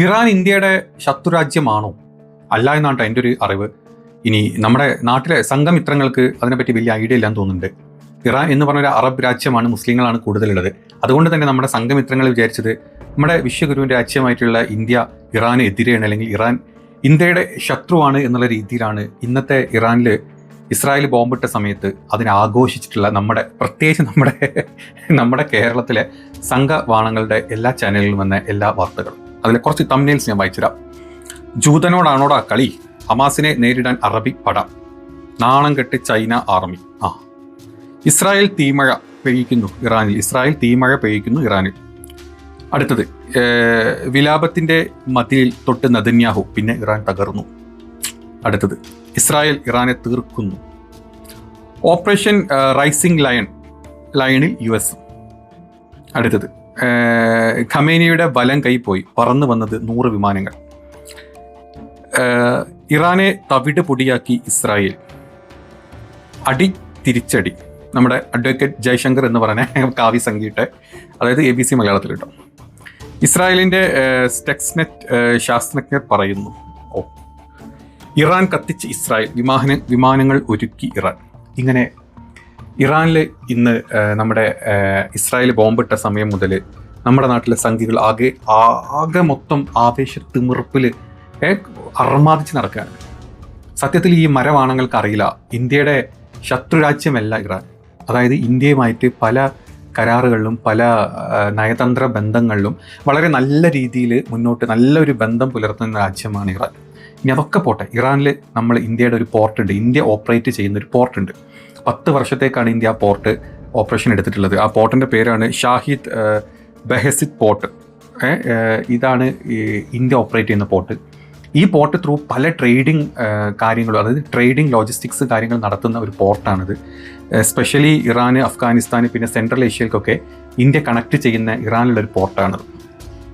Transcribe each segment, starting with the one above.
Iran ഇന്ത്യയുടെ ശത്രുരാജ്യമാണോ? അല്ല എന്നാണ് എന്റെ ഒരു അറിവ്. ഇനി നമ്മുടെ നാട്ടിലെ സംഘമിത്രങ്ങൾക്ക് അതിനെപ്പറ്റി വലിയ ഐഡിയ ഇല്ലാന്ന് തോന്നുന്നുണ്ട്. ഇറാൻ എന്ന് പറഞ്ഞ ഒരു അറബ് രാജ്യമാണ് മുസ്ലിങ്ങളാണ് കൂടുതലുള്ളത്. അതുകൊണ്ട് തന്നെ നമ്മുടെ സംഘമിത്രങ്ങൾ വിചാരിച്ചത് നമ്മുടെ വിശ്വഗുരുവിന്റെ രാജ്യമായിട്ടുള്ള ഇന്ത്യ ഇറാന് എതിരെയാണ് അല്ലെങ്കിൽ ഇറാൻ ഇന്ത്യയുടെ ശത്രുവാണ് എന്നുള്ള രീതിയിലാണ് ഇന്നത്തെ ഇറാനിൽ ഇസ്രായേൽ ബോംബിട്ട സമയത്ത് അതിനെ ആഘോഷിച്ചിട്ടുള്ള നമ്മുടെ പ്രത്യേകിച്ച് നമ്മുടെ നമ്മുടെ കേരളത്തിലെ സംഘവാണങ്ങളുടെ എല്ലാ ചാനലുകളിലും വന്ന എല്ലാ വാർത്തകളും. അതിലെ കുറച്ച് തമ്മിൽസ് ഞാൻ വായിച്ചുതരാം. ജൂതനോടാണോടാ കളി? ഹമാസിനെ നേരിടാൻ അറബി പട. നാണം കെട്ട് ചൈന ആർമി. ആ. ഇസ്രായേൽ തീമഴ പെയ്യിക്കുന്നു ഇറാനിൽ. ഇസ്രായേൽ തീമഴ പെയ്യിക്കുന്നു ഇറാനിൽ. അടുത്തത് വിലാപത്തിന്റെ മതിലിൽ തൊട്ട് നദന്യാഹു പിന്നെ ഇറാൻ തകർന്നു. അടുത്തത് ഇസ്രായേൽ ഇറാനെ തീർക്കുന്നു. ഓപ്പറേഷൻ റൈസിംഗ് ലയൺ ലയണിൽ യു എസ്. അടുത്തത് ഖമേനിയുടെ വലം കൈ പോയി. പറന്നു വന്നത് നൂറ് വിമാനങ്ങൾ. ഇറാനെ തവിട് പൊടിയാക്കി ഇസ്രായേൽ. അടി തിരിച്ചടി. നമ്മുടെ അഡ്വക്കേറ്റ് ജയശങ്കർ എന്ന് പറഞ്ഞ കാവ്യ സംഗീട്ട് അതായത് എ ബി സി മലയാളത്തിൽ കേട്ടോ. ഇസ്രായേലിന്റെ സ്റ്റെക്സ്നെറ്റ് ശാസ്ത്രജ്ഞർ പറയുന്നു ഓ ഇറാൻ കത്തിച്ച് ഇസ്രായേൽ വിമാന വിമാനങ്ങൾ ഒരുക്കി ഇറാൻ. ഇങ്ങനെ ഇറാനിൽ ഇന്ന് നമ്മുടെ ഇസ്രായേൽ ബോംബിട്ട സമയം മുതൽ നമ്മുടെ നാട്ടിലെ സംഖ്യകൾ ആകെ ആകെ മൊത്തം ആവേശ തിമിർപ്പിൽ അർമാദിച്ച് നടക്കുകയാണ് സത്യത്തിൽ ഈ മരവാണങ്ങൾക്ക് അറിയില്ല. ഇന്ത്യയുടെ ശത്രുരാജ്യമല്ല ഇറാൻ. അതായത് ഇന്ത്യയുമായിട്ട് പല കരാറുകളിലും പല നയതന്ത്ര ബന്ധങ്ങളിലും വളരെ നല്ല രീതിയിൽ മുന്നോട്ട് നല്ലൊരു ബന്ധം പുലർത്തുന്ന രാജ്യമാണ് ഇറാൻ. ഇനി അതൊക്കെ പോട്ടെ. ഇറാനിൽ നമ്മൾ ഇന്ത്യയുടെ ഒരു പോർട്ടുണ്ട്. ഇന്ത്യ ഓപ്പറേറ്റ് ചെയ്യുന്ന ഒരു പോർട്ട് ഉണ്ട് പത്ത് വർഷത്തേക്കാണ് ഇന്ത്യ ആ പോർട്ട് ഓപ്പറേഷൻ എടുത്തിട്ടുള്ളത്. ആ പോർട്ടിന്റെ പേരാണ് ഷാഹിദ് ബെഹസിദ് പോർട്ട്. ഇതാണ് ഇന്ത്യ ഓപ്പറേറ്റ് ചെയ്യുന്ന പോർട്ട്. ഈ പോർട്ട് ത്രൂ പല ട്രേഡിംഗ് കാര്യങ്ങളും അതായത് ട്രേഡിംഗ് ലോജിസ്റ്റിക്സ് കാര്യങ്ങൾ നടത്തുന്ന ഒരു പോർട്ടാണിത്. സ്പെഷ്യലി ഇറാന് അഫ്ഗാനിസ്ഥാന് പിന്നെ സെൻട്രൽ ഏഷ്യയിലേക്കൊക്കെ ഇന്ത്യ കണക്ട് ചെയ്യുന്ന ഇറാനിലുള്ള ഒരു പോർട്ടാണിത്.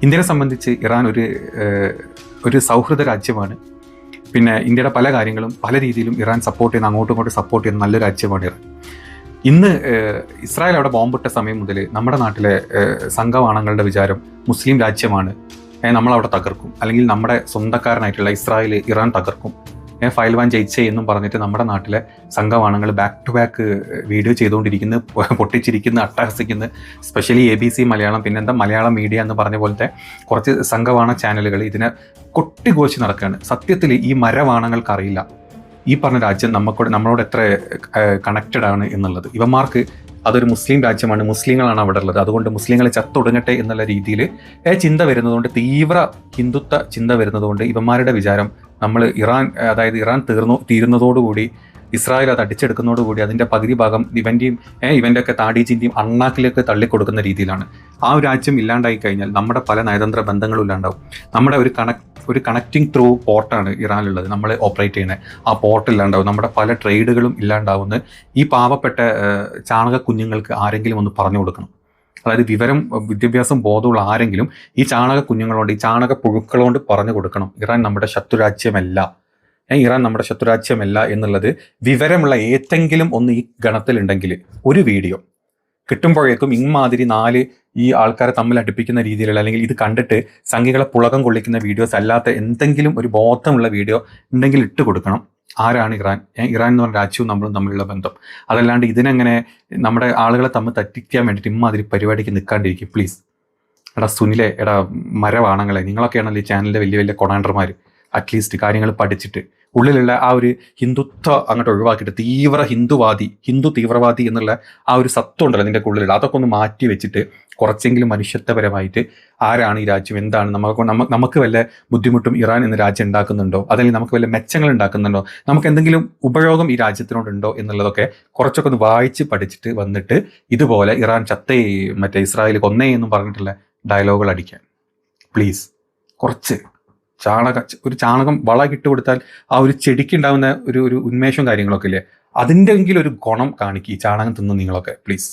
ഇന്ത്യയെ സംബന്ധിച്ച് ഇറാൻ ഒരു ഒരു സൗഹൃദ രാജ്യമാണ്. പിന്നെ ഇന്ത്യയുടെ പല കാര്യങ്ങളും പല രീതിയിലും ഇറാൻ സപ്പോർട്ട് ചെയ്യുന്ന അങ്ങോട്ടും ഇങ്ങോട്ടും സപ്പോർട്ട് ചെയ്യുന്ന നല്ലൊരു രാജ്യമാണ് ഇറാൻ. ഇന്ന് ഇസ്രായേൽ അവിടെ ബോംബിട്ട സമയം മുതൽ നമ്മുടെ നാട്ടിലെ സംഘവാണങ്ങളുടെ വിചാരം മുസ്ലിം രാജ്യമാണ് നമ്മളവിടെ തകർക്കും. അല്ലെങ്കിൽ നമ്മുടെ സ്വന്തക്കാരനായിട്ടുള്ള ഇസ്രായേൽ ഇറാൻ തകർക്കും. ഏഹ്, ഫയൽവാൻ ജയിച്ചേ എന്നും പറഞ്ഞിട്ട് നമ്മുടെ നാട്ടിലെ സംഘവാണങ്ങൾ ബാക്ക് ടു ബാക്ക് വീഡിയോ ചെയ്തുകൊണ്ടിരിക്കുന്ന പൊട്ടിച്ചിരിക്കുന്ന അട്ടഹസിക്കുന്ന. Specially A B C Malayalam പിന്നെന്താ മലയാളം മീഡിയ എന്ന് പറഞ്ഞ പോലത്തെ കുറച്ച് സംഘവാണ ചാനലുകൾ ഇതിനെ കൊട്ടിഘോഷി നടക്കുകയാണ്. സത്യത്തിൽ ഈ മരവാണങ്ങൾക്ക് അറിയില്ല ഈ പറഞ്ഞ രാജ്യം നമുക്കോട് നമ്മളോട് എത്ര കണക്റ്റഡ് ആണ് എന്നുള്ളത്. ഇവന്മാർക്ക് അതൊരു മുസ്ലിം രാജ്യമാണ് മുസ്ലിങ്ങളാണ് അവിടെ ഉള്ളത്. അതുകൊണ്ട് മുസ്ലിങ്ങളെ ചത്തൊടുങ്ങട്ടെ എന്നുള്ള രീതിയിൽ ചിന്ത വരുന്നതുകൊണ്ട് തീവ്ര ഹിന്ദുത്വ ചിന്ത വരുന്നതുകൊണ്ട് ഇവന്മാരുടെ വിചാരം നമ്മൾ ഇറാൻ അതായത് ഇറാൻ തീർന്നു തീരുന്നതോടുകൂടി ഇസ്രായേൽ അത് അടിച്ചെടുക്കുന്നതോടുകൂടി അതിന്റെ പകുതി ഭാഗം ഇവന്റെയും ഇവന്റെ ഒക്കെ താടിച്ചിന്റെയും അണ്ണാക്കിലേക്ക് തള്ളിക്കൊടുക്കുന്ന രീതിയിലാണ്. ആ ഒരു രാജ്യം ഇല്ലാണ്ടായി കഴിഞ്ഞാൽ നമ്മുടെ പല നയതന്ത്ര ബന്ധങ്ങളും ഇല്ലാണ്ടാവും. നമ്മുടെ ഒരു കണക് ഒരു കണക്റ്റിംഗ് ത്രൂ പോർട്ടാണ് ഇറാനിലുള്ളത്. നമ്മൾ ഓപ്പറേറ്റ് ചെയ്യുന്നത് ആ പോർട്ട് ഇല്ലാണ്ടാവും. നമ്മുടെ പല ട്രേഡുകളും ഇല്ലാണ്ടാവുമെന്ന് ഈ പാവപ്പെട്ട ചാണക കുഞ്ഞുങ്ങൾക്ക് ആരെങ്കിലും ഒന്ന് പറഞ്ഞു കൊടുക്കണം. അതായത് വിവരം വിദ്യാഭ്യാസം ബോധമുള്ള ആരെങ്കിലും ഈ ചാണക കുഞ്ഞുങ്ങളോട് ഈ ചാണക പുഴുക്കളോണ്ട് പറഞ്ഞു കൊടുക്കണം. ഇറാൻ നമ്മുടെ ശത്രുരാജ്യമല്ല. ഇറാൻ നമ്മുടെ ശത്രുരാജ്യമല്ല എന്നുള്ളത് വിവരമുള്ള ഏതെങ്കിലും ഒന്ന് ഈ ഗണത്തിലുണ്ടെങ്കിൽ ഒരു വീഡിയോ കിട്ടുമ്പോഴേക്കും ഇമാതിരി നാല് ഈ ആൾക്കാരെ തമ്മിൽ അടുപ്പിക്കുന്ന രീതിയിലുള്ള അല്ലെങ്കിൽ ഇത് കണ്ടിട്ട് സംഖ്യകളെ പുളകം കൊള്ളിക്കുന്ന വീഡിയോസ് അല്ലാത്ത എന്തെങ്കിലും ഒരു ബോധമുള്ള വീഡിയോ ഉണ്ടെങ്കിൽ ഇട്ട് കൊടുക്കണം. ആരാണ് ഇറാൻ? ഇറാൻ എന്ന് പറഞ്ഞ രാജ്യവും നമ്മളും തമ്മിലുള്ള ബന്ധം. അതല്ലാണ്ട് ഇതിനെങ്ങനെ നമ്മുടെ ആളുകളെ തമ്മിൽ തറ്റിക്കാൻ വേണ്ടിയിട്ട് ഇമ്മാതിരി പരിപാടിക്ക് നിൽക്കാണ്ടിരിക്കും. പ്ലീസ് എടാ സുനിലെ എടാ മരവാണങ്ങളെ നിങ്ങളൊക്കെയാണല്ലോ ഈ ചാനലിലെ വലിയ വലിയ കൊണാണ്ടർമാർ അറ്റ്ലീസ്റ്റ് കാര്യങ്ങൾ പഠിച്ചിട്ട്. ഉള്ളിലുള്ള ആ ഒരു ഹിന്ദുത്വ അങ്ങോട്ട് ഒഴിവാക്കിയിട്ട് തീവ്ര ഹിന്ദുവാദി ഹിന്ദു തീവ്രവാദി എന്നുള്ള ആ ഒരു സത്വം ഉണ്ടല്ലോ നിന്റെ ഉള്ളിലുള്ള. അതൊക്കെ ഒന്ന് മാറ്റി വെച്ചിട്ട് കുറച്ചെങ്കിലും മനുഷ്യത്വപരമായിട്ട് ആരാണ് ഈ രാജ്യം? എന്താണ്? നമുക്ക് നമുക്ക് വല്ല ബുദ്ധിമുട്ടും ഇറാൻ എന്ന രാജ്യം ഉണ്ടാക്കുന്നുണ്ടോ? അതല്ലെങ്കിൽ നമുക്ക് വല്ല മെച്ചങ്ങൾ ഉണ്ടാക്കുന്നുണ്ടോ? നമുക്ക് എന്തെങ്കിലും ഉപയോഗം ഈ രാജ്യത്തിനോടുണ്ടോ എന്നുള്ളതൊക്കെ കുറച്ചൊക്കെ ഒന്ന് വായിച്ച് പഠിച്ചിട്ട് വന്നിട്ട് ഇതുപോലെ ഇറാൻ ചത്തേ മറ്റേ ഇസ്രായേൽ കൊന്നേ എന്നും പറഞ്ഞിട്ടുള്ള ഡയലോഗുകൾ അടിക്കാൻ. പ്ലീസ് കുറച്ച്. ചാണക ഒരു ചാണകം വളം ഇട്ട് കൊടുത്താൽ ആ ഒരു ചെടിക്ക് ഉണ്ടാകുന്ന ഒരു ഒരു ഉന്മേഷവും കാര്യങ്ങളൊക്കെ ഇല്ലേ? അതിന്റെ എങ്കിലും ഒരു ഗുണം കാണിക്കുക ഈ ചാണകം തിന്ന് നിങ്ങളൊക്കെ പ്ലീസ്